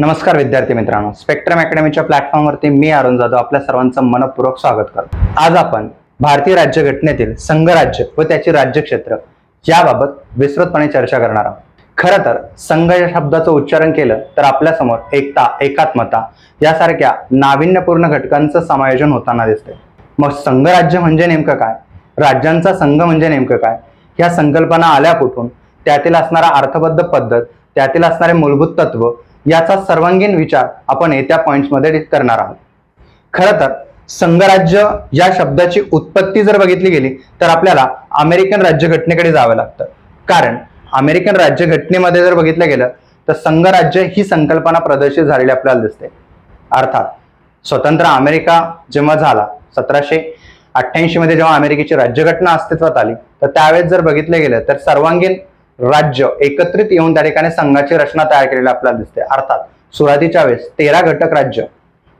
नमस्कार विद्यार्थी मित्रांनो. स्पेक्ट्रम अकॅडमीच्या प्लॅटफॉर्मवरती मी अरुण जाधव आपल्या सर्वांचं मनपूर्वक स्वागत करतो. आज आपण भारतीय राज्यघटनेतील संघराज्य व त्याचे राज्यक्षेत्र याबाबत विस्तृतपणे चर्चा करणार आहोत. खरं तर संघ या शब्दाचं उच्चारण केलं तर आपल्यासमोर एकता एकात्मता यासारख्या नाविन्यपूर्ण घटकांचं समायोजन होताना दिसते मग संघराज्य म्हणजे नेमकं काय? राज्यांचा संघ म्हणजे नेमकं काय? ह्या संकल्पना आल्या कुठून? त्यातील असणारा अर्थबद्ध पद्धत त्यातील असणारे मूलभूत तत्व याचा सर्वांगीण विचार आपण येत्या पॉईंट्समध्ये करणार आहोत. खरं तर संघराज्य या शब्दाची उत्पत्ती जर बघितली गेली तर आपल्याला अमेरिकन राज्यघटनेकडे जावं लागतं. कारण अमेरिकन राज्यघटनेमध्ये जर बघितलं गेलं तर संघराज्य ही संकल्पना प्रदर्शित झालेली आपल्याला दिसते. अर्थात स्वतंत्र अमेरिका जेव्हा झाला सतराशे अठ्ठ्याऐंशी मध्ये जेव्हा अमेरिकेची राज्यघटना अस्तित्वात आली तर त्यावेळेस जर बघितलं गेलं तर सर्वांगीण राज्य एकत्रित येऊन त्या ठिकाणी संघाची रचना तयार केलेली आपल्याला दिसते. अर्थात सुरुवातीच्या वेळेस तेरा घटक राज्य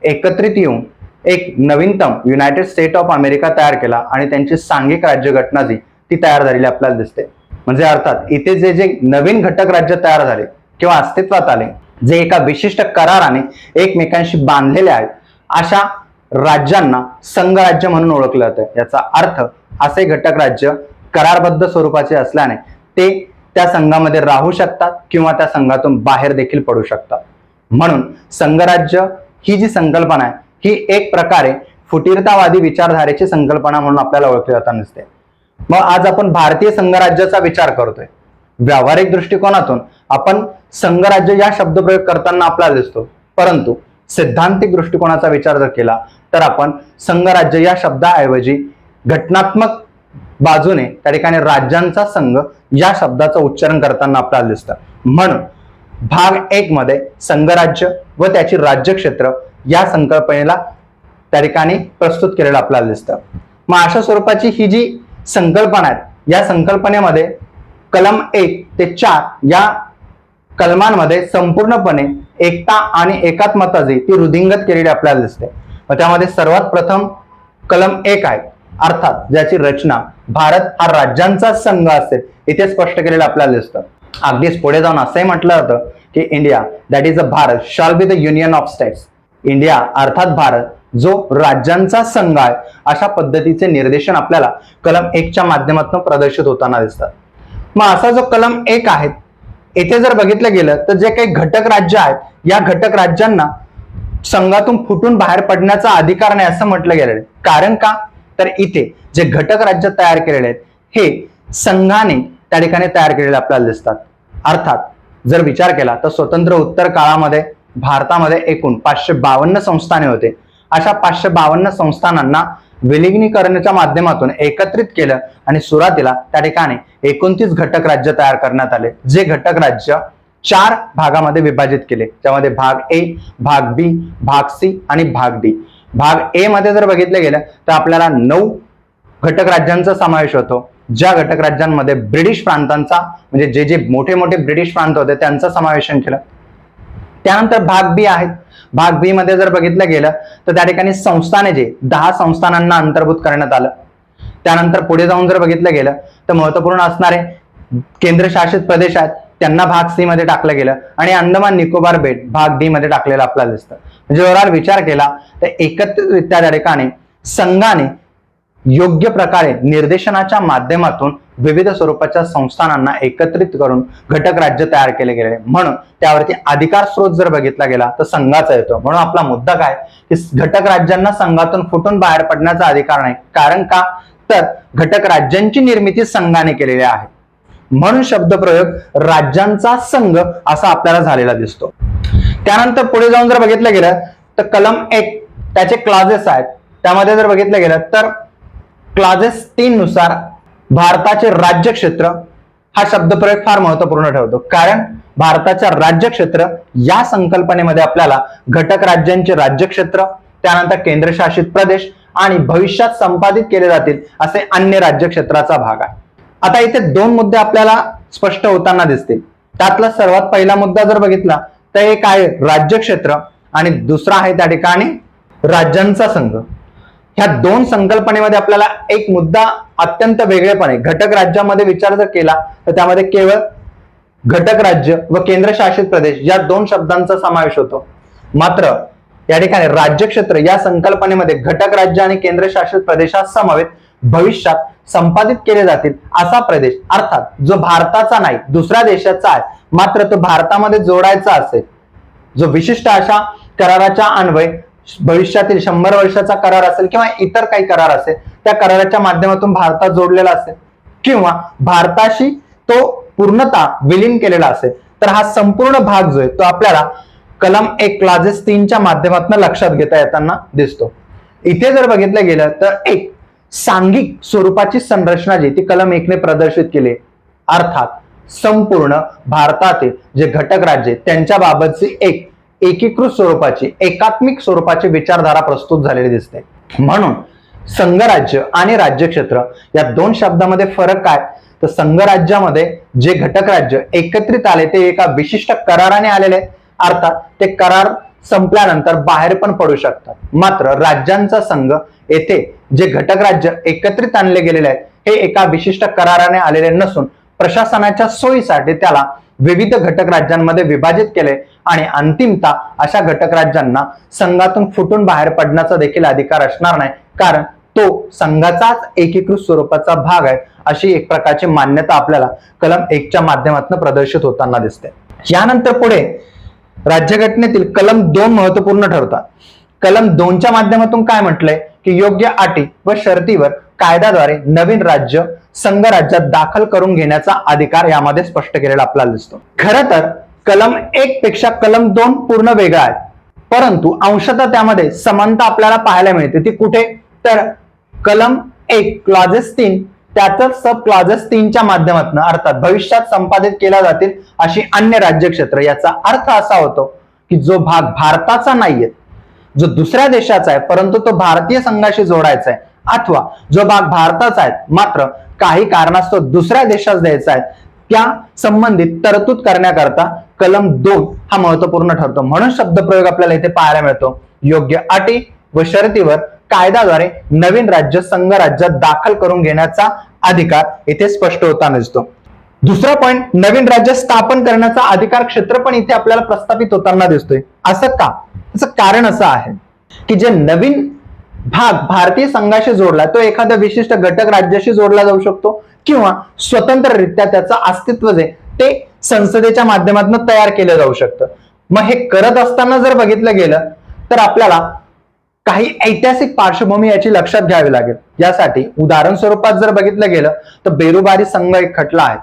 एकत्रित येऊन एक नवीनतम युनायटेड स्टेट ऑफ अमेरिका तयार केला आणि त्यांची सांघिक राज्यघटना जी ती तयार झालेली आपल्याला दिसते. म्हणजे अर्थात इथे जे जे नवीन घटक राज्य तयार झाले किंवा अस्तित्वात आले जे एका विशिष्ट कराराने एकमेकांशी बांधलेले आहेत अशा राज्यांना संघराज्य म्हणून ओळखलं जातं. याचा अर्थ असे घटक राज्य करारबद्ध स्वरूपाचे असल्याने ते त्या संघामध्ये राहू शकतात किंवा त्या संघातून बाहेर देखील पडू शकतात. म्हणून संघराज्य ही जी संकल्पना आहे ही एक प्रकारे फुटीरतावादी विचारधारेची संकल्पना म्हणून आपल्याला ओळखली जाताना दिसते. मग आज आपण भारतीय संघराज्याचा विचार करतोय. व्यावहारिक दृष्टिकोनातून आपण संघराज्य या शब्दप्रयोग करताना आपल्याला दिसतो. परंतु सिद्धांतिक दृष्टिकोनाचा विचार जर केला तर आपण संघराज्य या शब्दाऐवजी घटनात्मक बाजूने त्या ठिकाणी राज्यांचा संघ या शब्दाचं उच्चारण करताना आपल्याला दिसतं. म्हणून भाग एक मध्ये संघराज्य व त्याची राज्यक्षेत्र या संकल्पनेला त्या ठिकाणी प्रस्तुत केलेलं आपल्याला दिसतं. मग अशा स्वरूपाची ही जी संकल्पना आहे या संकल्पनेमध्ये कलम एक ते चार या कलमांमध्ये संपूर्णपणे एकता आणि एकात्मता जी ती रुदिंगत केलेली आपल्याला दिसते. मग त्यामध्ये सर्वात प्रथम कलम एक आहे. अर्थात ज्याची रचना भारत हा राज्यांचा संघ असेल इथे स्पष्ट केलेलं आपल्याला दिसतं. अगदीच पुढे जाऊन असंही म्हटलं जातं की India that is a Bharat shall be the union of states India अर्थात भारत जो राज्यांचा संघ आहे अशा पद्धतीचे निर्देशन आपल्याला कलम एकच्या माध्यमातून प्रदर्शित होताना दिसतात मग असा जो कलम एक आहे येथे जर बघितलं गेलं तर जे काही घटक राज्य आहेत या घटक राज्यांना संघातून फुटून बाहेर पडण्याचा अधिकार नाही असं म्हटलं गेलेलं कारण का? तर इथे जे घटक राज्य तयार केलेले आहेत हे संघाने त्या ठिकाणी तयार केलेले आपल्याला दिसतात. अर्थात जर विचार केला तर स्वतंत्र उत्तर काळामध्ये भारतामध्ये एकूण पाचशे बावन्न संस्थाने होते. अशा पाचशे बावन्न संस्थानांना विलिनीकरणाच्या माध्यमातून एकत्रित केलं आणि सुरुवातीला त्या ठिकाणी एकोणतीस घटक राज्य तयार करण्यात आले जे घटक राज्य चार भागामध्ये विभाजित केले त्यामध्ये भाग ए भाग बी भाग सी आणि भाग डी भाग ए मध्ये जर बघितलं गेलं तर आपल्याला नऊ घटक राज्यांचा समावेश होतो. ज्या घटक राज्यांमध्ये ब्रिटिश प्रांतांचा म्हणजे जे जे मोठे मोठे ब्रिटिश प्रांत होते त्यांचं समावेशन केलं. त्यानंतर भाग बी आहेत भाग बी मध्ये जर बघितलं गेलं तर त्या ठिकाणी संस्थाने जे दहा संस्थानांना अंतर्भूत करण्यात आलं. त्यानंतर पुढे जाऊन जर बघितलं गेलं तर महत्त्वपूर्ण असणारे केंद्रशासित प्रदेश आहेत. त्यांना भाग सी मध्ये टाकलं गेलं आणि अंदमान निकोबार बेट भाग डी मध्ये टाकलेलं आपल्याला दिसतं. म्हणजे ओव्हरऑल विचार केला तर एकत्रितरित्या त्या ठिकाणी संघाने योग्य प्रकारे निर्देशनाच्या माध्यमातून विविध स्वरूपाच्या संस्थानांना एकत्रित करून घटक राज्य तयार केले गेले म्हणून त्यावरती अधिकार स्रोत जर बघितला गेला तर संघाचा येतो. म्हणून आपला मुद्दा काय? की घटक राज्यांना संघातून फुटून बाहेर पडण्याचा अधिकार नाही. कारण का? तर घटक राज्यांची निर्मिती संघाने केलेली आहे. म्हणून शब्दप्रयोग राज्यांचा संघ असा आपल्याला झालेला दिसतो. त्यानंतर पुढे जाऊन जर बघितलं गेलं तर कलम एक त्याचे क्लाजेस आहेत. त्यामध्ये जर बघितलं गेलं तर क्लाजेस तीन नुसार भारताचे राज्यक्षेत्र हा शब्दप्रयोग फार महत्त्वपूर्ण ठेवतो कारण भारताच्या राज्यक्षेत्र या संकल्पनेमध्ये आपल्याला घटक राज्यांचे राज्यक्षेत्र त्यानंतर केंद्रशासित प्रदेश आणि भविष्यात संपादित केले जातील असे अन्य राज्यक्षेत्राचा भाग आहे. आता इथे दोन मुद्दे आपल्याला स्पष्ट होताना दिसतील. त्यातला सर्वात पहिला मुद्दा जर बघितला तर एक आहे राज्य क्षेत्र आणि दुसरा आहे त्या ठिकाणी राज्यांचा संघ. ह्या दोन संकल्पनेमध्ये आपल्याला एक मुद्दा अत्यंत वेगळेपणे घटक राज्यामध्ये विचार जर केला तर त्यामध्ये केवळ घटक राज्य व केंद्रशासित प्रदेश या दोन शब्दांचा समावेश होतो. मात्र या ठिकाणी राज्यक्षेत्र या संकल्पनेमध्ये घटक राज्य आणि केंद्रशासित प्रदेशात समावेश भविष्यात संपादित केले जातील असा प्रदेश अर्थात जो भारताचा नाही दुसऱ्या देशाचा आहे मात्र तो भारतामध्ये जोडायचा असेल. जो विशिष्ट अशा कराराच्या अन्वय भविष्यातील शंभर वर्षाचा करार असेल किंवा इतर काही करार असेल त्या कराराच्या माध्यमातून भारतात जोडलेला असेल किंवा भारताशी तो पूर्णतः विलीन केलेला असेल तर हा संपूर्ण भाग जो आहे तो आपल्याला कलम एक क्लाजेस तीनच्या माध्यमातून लक्षात घेता येताना दिसतो. इथे जर बघितलं गेलं तर एक सांघिक स्वरूपाची संरचना जी ती कलम एकने प्रदर्शित केली. अर्थात संपूर्ण भारतातील जे घटक राज्य आहेत, त्यांच्या बाबतची एक एकीकृत स्वरूपाची एकात्मिक स्वरूपाची विचारधारा प्रस्तुत झालेली दिसते. म्हणून संघराज्य आणि राज्यक्षेत्र या दोन शब्दामध्ये फरक काय? तर संघराज्यामध्ये जे घटक राज्य एकत्रित आले ते एका विशिष्ट कराराने आलेले आहेत. अर्थात ते करार संपल्यानंतर बाहेर पण पडू शकतात. मात्र राज्यांचा संघ येथे जे घटक राज्य एकत्रित आणले गेलेले आहेत हे एका विशिष्ट कराराने आलेले नसून प्रशासनाच्या सोयीसाठी त्याला विविध घटक राज्यांमध्ये विभाजित केले आणि अंतिमता अशा घटक राज्यांना संघातून फुटून बाहेर पडण्याचा देखील अधिकार असणार नाही. कारण तो संघाचाच एकीकृत स्वरूपाचा भाग आहे अशी एक प्रकारची मान्यता आपल्याला कलम एकच्या माध्यमातून प्रदर्शित होताना दिसते. यानंतर पुढे राज्यघटनेतील कलम दोन महत्त्वपूर्ण ठरतात कलम दोनच्या माध्यमातून काय म्हटलंय? की योग्य अटी व शर्तीवर कायद्याद्वारे नवीन राज्य संघ राज्यात दाखल करून घेण्याचा अधिकार यामध्ये स्पष्ट केलेला आपल्याला दिसतो. खरं तर कलम एक पेक्षा कलम दोन पूर्ण वेगळा आहे. परंतु अंशतः त्यामध्ये समानता आपल्याला पाहायला मिळते. ती कुठे? तर कलम एक क्लॉजेस तीन त्यातच सब क्लाजेस तीनच्या माध्यमातून अर्थात भविष्यात संपादित केल्या जातील अशी अन्य राज्यक्षेत्र याचा अर्थ असा होतो की जो भाग भारताचा नाहीये जो दुसऱ्या देशाचा आहे परंतु तो भारतीय संघाशी जोडायचा आहे अथवा जो भाग भारताचा आहे मात्र काही कारणास्तव दुसऱ्या देशात द्यायचा आहे त्या संबंधित तरतूद करण्याकरता कलम दोन हा महत्त्वपूर्ण ठरतो. म्हणून शब्दप्रयोग आपल्याला इथे पाहायला मिळतो. योग्य अटी व शर्तीवर कायद्याद्वारे नवीन राज्य संघ राज्यात दाखल करून घेण्याचा अधिकार इथे स्पष्ट होताना दिसतो. दुसरा पॉईंट नवीन राज्य स्थापन करण्याचा अधिकार क्षेत्र पण इथे आपल्याला प्रस्थापित होताना दिसतोय. असं का? त्याचं कारण असं आहे की जे नवीन भाग भारतीय संघाशी जोडला तो एखाद्या विशिष्ट घटक राज्याशी जोडला जाऊ शकतो किंवा स्वतंत्ररित्या त्याचं अस्तित्व जे ते संसदेच्या माध्यमातून तयार केलं जाऊ शकतं. मग हे करत असताना जर बघितलं गेलं तर आपल्याला काही ऐतिहासिक पार्श्वभूमी याची लक्षात घ्यावी लागेल. यासाठी उदाहरण स्वरूपात जर बघितलं गेलं तर बेरुबारी संघ एक खटला आहे.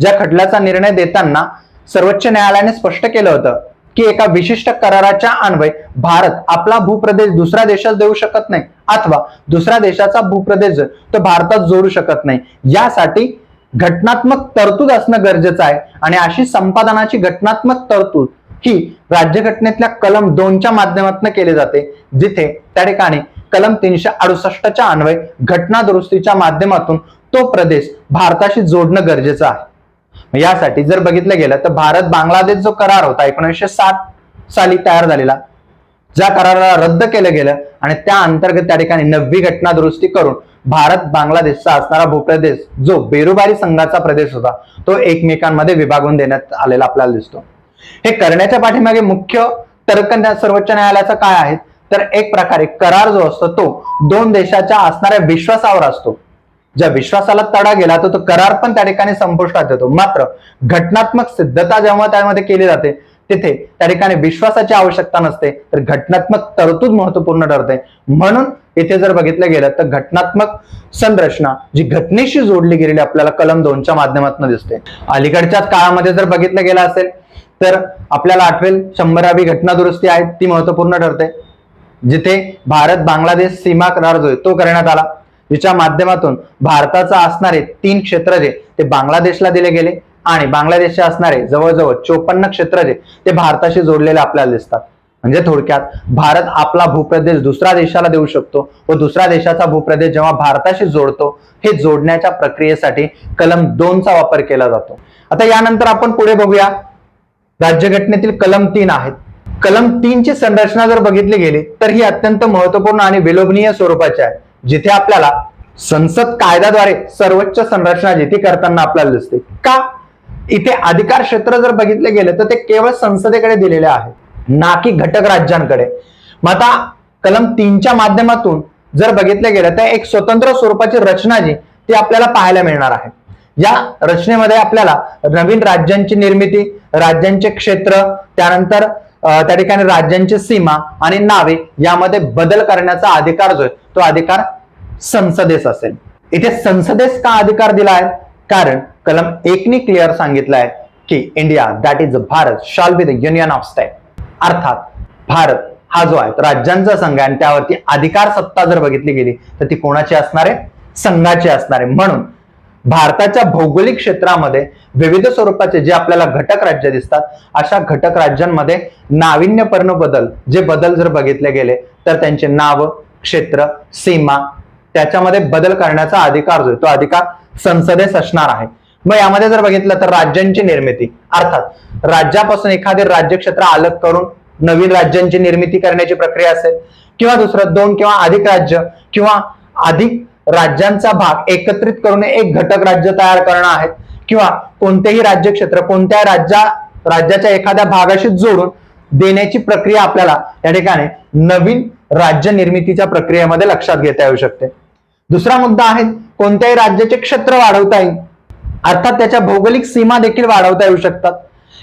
ज्या खटल्याचा निर्णय देताना सर्वोच्च न्यायालयाने स्पष्ट केलं होतं की एका विशिष्ट कराराच्या अन्वय भारत आपला भूप्रदेश दुसऱ्या देशात देऊ शकत नाही अथवा दुसऱ्या देशाचा भूप्रदेश तो भारतात जोडू शकत नाही. यासाठी घटनात्मक तरतूद असणं गरजेचं आहे आणि अशी संपादनाची घटनात्मक तरतूद ही राज्यघटनेतल्या कलम दोनच्या माध्यमातून केले जाते जिथे त्या ठिकाणी कलम तीनशे अडुसष्टच्या अन्वय घटना दुरुस्तीच्या माध्यमातून तो प्रदेश भारताशी जोडणं गरजेचं आहे. यासाठी जर बघितलं गेलं तर भारत बांगलादेश जो करार होता एकोणीसशे साठ साली तयार झालेला ज्या कराराला रद्द केलं गेलं आणि त्या अंतर्गत त्या ठिकाणी नववी घटना दुरुस्ती करून भारत बांगलादेशचा असणारा भूप्रदेश जो बेरुबारी संघाचा प्रदेश होता तो एकमेकांमध्ये विभागून देण्यात आलेला आपल्याला दिसतो. हे करण्याच्या पाठीमागे मुख्य तर्क त्या सर्वोच्च न्यायालयाचा काय आहे? तर एक प्रकारे करार जो असतो तो दोन देशाच्या असणाऱ्या विश्वासावर असतो. ज्या विश्वासाला तडा गेला तर तो करार पण त्या ठिकाणी संपुष्टात येतो. मात्र घटनात्मक सिद्धता जेव्हा त्यामध्ये केली जाते तिथे त्या ठिकाणी विश्वासाची आवश्यकता नसते. तर घटनात्मक तरतूद महत्त्वपूर्ण ठरते. म्हणून इथे जर बघितलं गेलं तर घटनात्मक संरचना जी घटनेशी जोडली गेलेली आपल्याला कलम दोनच्या माध्यमातून दिसते. अलीकडच्याच काळामध्ये जर बघितलं गेलं असेल तर आपल्याला आठवेल शंभरावी घटना दुरुस्ती आहे ती महत्त्वपूर्ण ठरते. जिथे भारत बांगलादेश सीमा करार जो आहे तो करण्यात आला. जिच्या माध्यमातून भारताचा असणारे तीन क्षेत्र जे ते बांगलादेशला दिले गेले आणि बांगलादेशचे असणारे जवळजवळ चोपन्न क्षेत्र जे ते भारताशी जोडलेले आपल्याला दिसतात. म्हणजे थोडक्यात भारत आपला भूप्रदेश दुसऱ्या देशाला देऊ शकतो व दुसऱ्या देशाचा भूप्रदेश जेव्हा भारताशी जोडतो हे जोडण्याच्या प्रक्रियेसाठी कलम दोनचा वापर केला जातो. आता यानंतर आपण पुढे बघूया. राज्यघटनेतील कलम तीन आहेत. कलम तीनची संरचना जर बघितली गेली तर ही अत्यंत महत्त्वपूर्ण आणि विलोभनीय स्वरूपाची आहे. जिथे आपल्याला संसद कायद्याद्वारे सर्वोच्च संरचना जी ती करताना आपल्याला दिसते. का? इथे अधिकार क्षेत्र जर बघितले गेलं तर ते केवळ संसदेकडे दिलेले आहे. ना की घटक राज्यांकडे. मग आता कलम तीनच्या माध्यमातून जर बघितलं गेलं तर एक स्वतंत्र स्वरूपाची रचना जी ती आपल्याला पाहायला मिळणार आहे. या रचनेमध्ये आपल्याला नवीन राज्यांची निर्मिती राज्यांचे क्षेत्र त्यानंतर त्या ठिकाणी राज्यांची सीमा आणि नावे यामध्ये बदल करण्याचा अधिकार जो आहे तो अधिकार संसदेस असेल. इथे संसदेस का अधिकार दिला आहे कारण कलम एकनी क्लिअर सांगितलं आहे की India that is Bharat shall be the union of state अर्थात भारत हा जो आहे राज्यांचा संघ आहे आणि त्यावरती अधिकार सत्ता जर बघितली गेली तर ती कोणाची असणार आहे? संघाची असणार आहे. म्हणून भारताच्या भौगोलिक क्षेत्रामध्ये विविध स्वरूपाचे जे आपल्याला घटक राज्य दिसतात अशा घटक राज्यांमध्ये नाविन्यपूर्ण बदल जे बदल जर बघितले गेले तर त्यांचे नाव क्षेत्र सीमा त्याच्यामध्ये बदल करण्याचा अधिकार जो आहे तो अधिकार संसदेस असणार आहे. मग यामध्ये जर बघितलं तर राज्यांची निर्मिती अर्थात राज्यापासून एखादे राज्यक्षेत्र अलग करून नवीन राज्यांची निर्मिती करण्याची प्रक्रिया असेल किंवा दुसरं दोन किंवा अधिक राज्य किंवा अधिक राज्यांचा भाग एकत्रित करून एक घटक राज्य तयार करणं आहे किंवा कोणतेही राज्य क्षेत्र कोणत्या राज्या राज्याच्या एखाद्या भागाशी जोडून देण्याची प्रक्रिया आपल्याला या ठिकाणी नवीन राज्य निर्मितीच्या प्रक्रियेमध्ये लक्षात घेता येऊ शकते. दुसरा मुद्दा आहे कोणत्याही राज्याचे क्षेत्र वाढवता येईल. अर्थात त्याच्या भौगोलिक सीमा देखील वाढवता येऊ शकतात.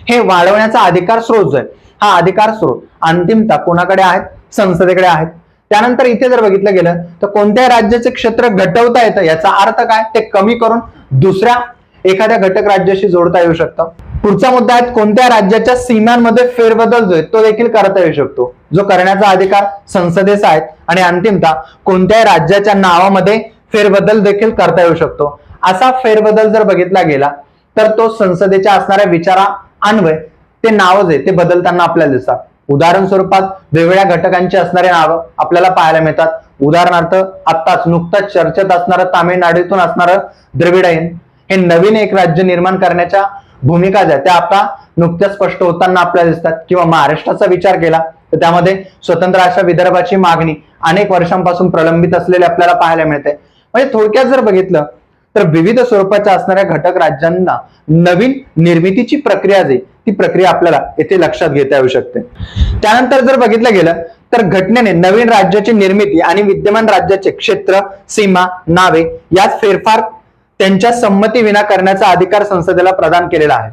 हे वाढवण्याचा अधिकार स्रोत जो आहे. हा अधिकार स्रोत अंतिमता कोणाकडे आहेत? संसदेकडे आहेत. त्यानंतर इथे जर बघितलं गेलं तर कोणत्या राज्याचे क्षेत्र घटवता येतं याचा अर्थ काय? ते कमी करून दुसऱ्या एखाद्या घटक राज्याशी जोडता येऊ शकतं. पुढचा मुद्दा आहे कोणत्या राज्याच्या सीमांमध्ये फेरबदल जो आहे तो देखील करता येऊ शकतो. जो करण्याचा अधिकार संसदेचा आहे आणि अंतिमता कोणत्याही राज्याच्या नावामध्ये फेरबदल देखील करता येऊ शकतो. असा फेरबदल जर बघितला गेला तर तो संसदेच्या असणाऱ्या विचारा अन्वय ते नाव जे ते बदलताना आपल्याला दिसतात. उदाहरण स्वरूपात वेगवेगळ्या घटकांची असणारे नावं आपल्याला पाहायला मिळतात. उदाहरणार्थ आत्ताच नुकताच चर्चेत असणारं तामिळनाडूतून असणारं द्रविडाईन हे नवीन एक राज्य निर्माण करण्याच्या भूमिका ज्या त्या आता नुकत्याच स्पष्ट होताना आपल्याला दिसतात. किंवा महाराष्ट्राचा विचार केला तर त्यामध्ये स्वतंत्र अशा विदर्भाची मागणी अनेक वर्षांपासून प्रलंबित असलेली आपल्याला पाहायला मिळते. म्हणजे थोडक्यात जर बघितलं तर विविध स्वरूपाच्या असणाऱ्या घटक राज्यांना नवीन निर्मितीची प्रक्रिया जी ती प्रक्रिया आपल्याला येथे लक्षात घेता येऊ शकते. त्यानंतर जर बघितलं गेलं तर घटनेने नवीन राज्याची निर्मिती आणि विद्यमान राज्याचे क्षेत्र सीमा नावे यात फेरफार त्यांच्या संमती विना करण्याचा अधिकार संसदेला प्रदान केलेला आहे.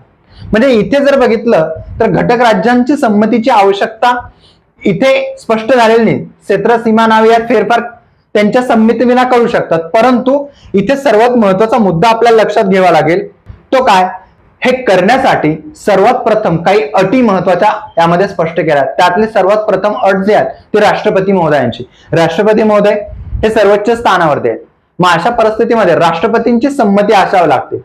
म्हणजे इथे जर बघितलं तर घटक राज्यांची संमतीची आवश्यकता इथे स्पष्ट झालेली नाही. क्षेत्र सीमा नावे यात फेरफार त्यांच्या संमतीविना करू शकतात. परंतु इथे सर्वात महत्त्वाचा मुद्दा आपल्याला लक्षात घ्यावा लागेल. तो काय? हे करण्यासाठी सर्वात प्रथम काही अटी महत्त्वाच्या यामध्ये स्पष्ट केल्या. त्यातले त्यातली सर्वात प्रथम अट जे आहेत ते राष्ट्रपती महोदयांची. राष्ट्रपती महोदय हे सर्वोच्च स्थानावरती आहेत. मग अशा परिस्थितीमध्ये राष्ट्रपतींची संमती असावी लागते.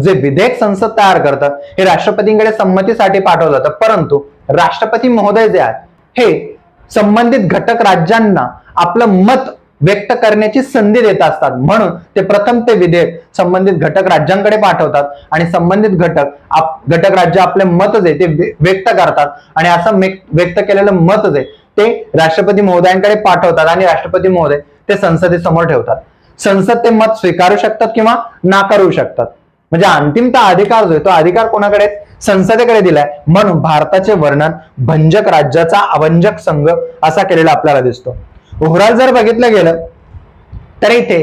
जे विधेयक संसद तयार करतं हे राष्ट्रपतींकडे संमतीसाठी पाठवलं जातं. परंतु राष्ट्रपती महोदय जे आहेत हे संबंधित घटक राज्यांना आपलं मत व्यक्त करण्याची संधी देत असतात. म्हणून ते प्रथम ते विधेयक संबंधित घटक राज्यांकडे पाठवतात आणि संबंधित घटक घटक राज्य आपले मत जे ते व्यक्त करतात. आणि असं व्यक्त केलेलं मत जे ते राष्ट्रपती महोदयांकडे पाठवतात आणि राष्ट्रपती महोदय ते संसदेसमोर ठेवतात. संसद ते मत स्वीकारू शकतात किंवा नाकारू शकतात. म्हणजे अंतिमता अधिकार जो आहे तो अधिकार कोणाकडे? संसदेकडे दिलाय. म्हणून भारताचे वर्णन भंजक राज्याचा अभंजक संघ असा केलेला आपल्याला दिसतो. ओव्हरऑल जर बघितलं गेलं तर इथे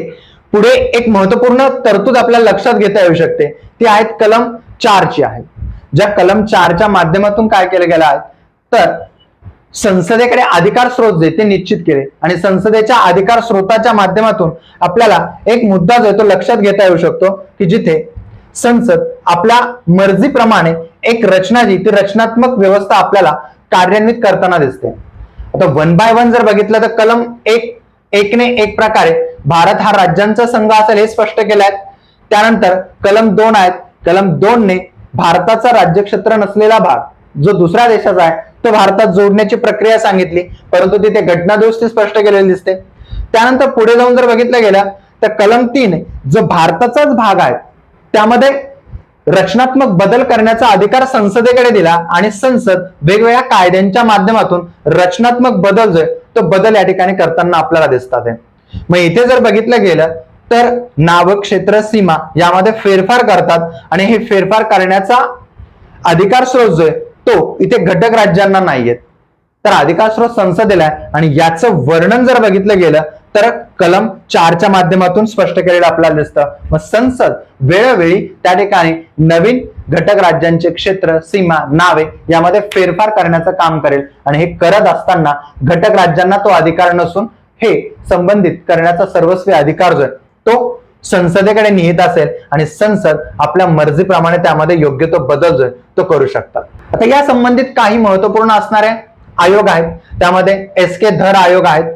पुढे एक महत्त्वपूर्ण तरतूद आपल्याला लक्षात घेता येऊ शकते. ती आहेत कलम चारची आहे. ज्या कलम चारच्या माध्यमातून काय केलं गेलं आहे? तर संसदेकडे अधिकार स्रोत जे ते निश्चित केले. आणि संसदेच्या अधिकार स्रोताच्या माध्यमातून आपल्याला एक मुद्दा जो आहे तो लक्षात घेता येऊ शकतो की जिथे संसद आपल्या मर्जीप्रमाणे एक रचना जी ती रचनात्मक व्यवस्था आपल्याला कार्यान्वित करताना दिसते. आता वन बाय वन जर बघितलं तर कलम एक एकने एक प्रकारे भारत हा राज्यांचा संघ असेल हे स्पष्ट केलं आहे. त्यानंतर कलम दोन आहेत. कलम दोन ने भारताचा राज्यक्षेत्र नसलेला भाग जो दुसऱ्या देशाचा आहे तो भारतात जोडण्याची प्रक्रिया सांगितली परंतु तिथे घटना दुरुस्ती स्पष्ट केलेली दिसते. त्यानंतर पुढे जाऊन जर बघितलं गेलं तर कलम तीन जो भारताचाच भाग आहे त्यामध्ये रचनात्मक बदल करण्याचा अधिकार संसदेकडे दिला आणि संसद वेगवेगळ्या कायद्यांच्या माध्यमातून रचनात्मक बदल जो तो बदल या ठिकाणी करताना आपल्याला दिसतात आहे. मग इथे जर बघितलं गेलं तर नाव क्षेत्र सीमा यामध्ये फेरफार करतात आणि हे फेरफार करण्याचा अधिकार स्रोत जो आहे तो इथे घटक राज्यांना नाहीयेत तर अधिकार स्रोत संसदेला आहे आणि याचं वर्णन जर बघितलं गेलं तर कलम चारच्या माध्यमातून स्पष्ट केलेलं आपल्याला दिसतं. मग संसद वेळोवेळी त्या ठिकाणी नवीन घटक राज्यांचे क्षेत्र सीमा नावे यामध्ये फेरफार करण्याचं काम करेल. आणि हे करत असताना घटक राज्यांना तो अधिकार नसून हे संबंधित करण्याचा सर्वस्वी अधिकार जो आहे तो संसदेकडे निहित असेल आणि संसद आपल्या मर्जीप्रमाणे त्यामध्ये योग्य तो बदल जो आहे तो करू शकतात. आता या संबंधित काही महत्त्वपूर्ण आहे. आयोग आहेत. त्यामध्ये एस के धर आयोग आहेत.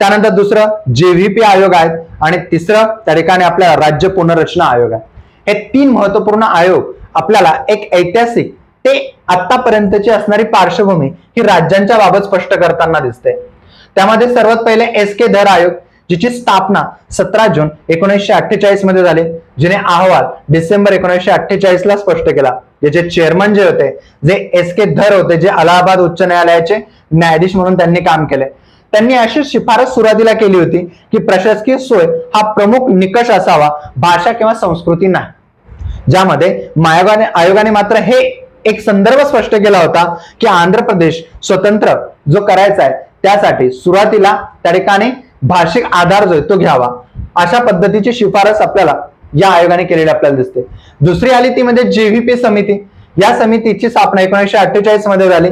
त्यानंतर दुसरं जेव्हीपी आयोग आहेत. आणि तिसरं त्या ठिकाणी आपल्या राज्य पुनर्रचना आयोग आहे. हे तीन महत्त्वपूर्ण आयोग आपल्याला एक ऐतिहासिक ते आतापर्यंतची असणारी पार्श्वभूमी ही राज्यांच्या बाबत स्पष्ट करताना दिसते. त्यामध्ये सर्वात पहिले एस के धर आयोग जिची स्थापना सतरा जून एकोणीसशे अठ्ठेचाळीसमध्ये झाली जिने अहवाल डिसेंबर एकोणीसशे अठ्ठेचाळीस ला स्पष्ट केला. याचे चेअरमन जे होते जे एस के धर होते जे अलाहाबाद उच्च न्यायालयाचे न्यायाधीश म्हणून त्यांनी काम केले. त्यांनी अशी शिफारस सुरुवातीला केली होती की प्रशासकीय सोय हा प्रमुख निकष असावा भाषा किंवा संस्कृती नाही. ज्यामध्ये आयोगाने आयोगाने मात्र हे एक संदर्भ स्पष्ट केला होता की आंध्र प्रदेश स्वतंत्र जो करायचा आहे त्यासाठी सुरुवातीला त्या ठिकाणी भाषिक आधार जो आहे तो घ्यावा. अशा पद्धतीची शिफारस आपल्याला या आयोगाने केलेली आपल्याला दिसते. दुसरी आली ती म्हणजे जेव्हीपी समिती. या समितीची स्थापना एकोणीसशे अठ्ठेचाळीसमध्ये झाली.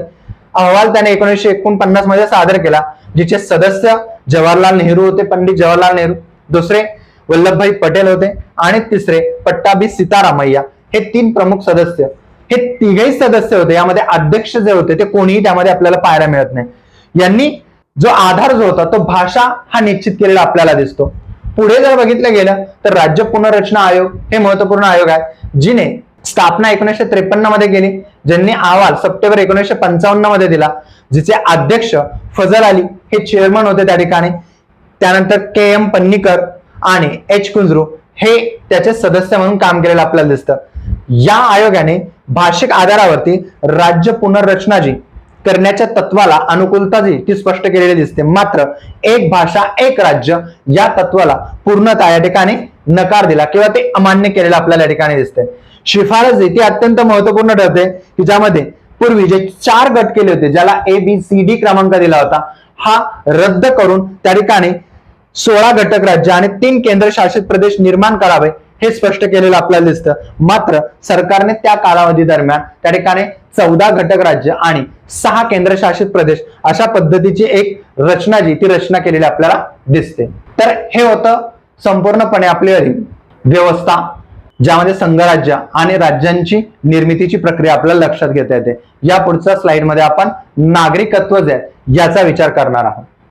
अहवाल त्याने एकोणीसशे एकोणपन्नासमध्ये सादर केला जिचे सदस्य जवाहरलाल नेहरू होते पंडित जवाहरलाल नेहरू. दुसरे वल्लभभाई पटेल होते. आणि तिसरे पट्टाभी सीतारामय्या. हे तीन प्रमुख सदस्य. हे तिघही सदस्य होते. यामध्ये अध्यक्ष जे होते ते कोणीही त्यामध्ये आपल्याला पाहायला मिळत नाही. यांनी जो आधार जो होता तो भाषा हा निश्चित केलेला आपल्याला दिसतो. पुढे जर बघितलं गेलं तर राज्य पुनर्रचना आयोग हे महत्त्वपूर्ण आयोग आहे जिने स्थापना एकोणीसशे त्रेपन्नमध्ये केली ज्यांनी अहवाल सप्टेंबर एकोणीसशे पंचावन्नमध्ये दिला जिचे अध्यक्ष फजल अली हे चेअरमन होते त्या ठिकाणी. त्यानंतर के एम पन्नीकर आणि एच कुंजरू हे त्याचे सदस्य म्हणून काम केलेलं आपल्याला दिसतं. या आयोगाने भाषिक आधारावरती राज्य पुनर्रचना जी करण्याच्या तत्वाला अनुकूलता जी ती स्पष्ट केलेली दिसते. मात्र एक भाषा एक राज्य या तत्वाला पूर्णतः या ठिकाणी नकार दिला किंवा ते अमान्य केलेलं आपल्याला या ठिकाणी दिसते शिफारस जी ती अत्यंत महत्त्वपूर्ण ठरते की ज्यामध्ये पूर्वी जे चार गट केले होते ज्याला ए बी सी डी क्रमांक दिला होता हा रद्द करून त्या ठिकाणी सोळा घटक राज्य आणि तीन केंद्रशासित प्रदेश निर्माण करावे हे स्पष्ट केलेलं आपल्याला दिसतं. मात्र सरकारने त्या कालावधी दरम्यान त्या ठिकाणी चौदा घटक राज्य आणि सहा केंद्रशासित प्रदेश अशा पद्धतीची एक रचना जी ती रचना केलेली आपल्याला दिसते. तर हे होतं संपूर्णपणे आपली व्यवस्था ज्यामध्ये संघराज्य आणि राज्यांची निर्मितीची प्रक्रिया आपल्याला लक्षात घेता येते. या पुढच्या स्लाइडमध्ये आपण नागरिकत्व जे आहे याचा विचार करणार आहोत.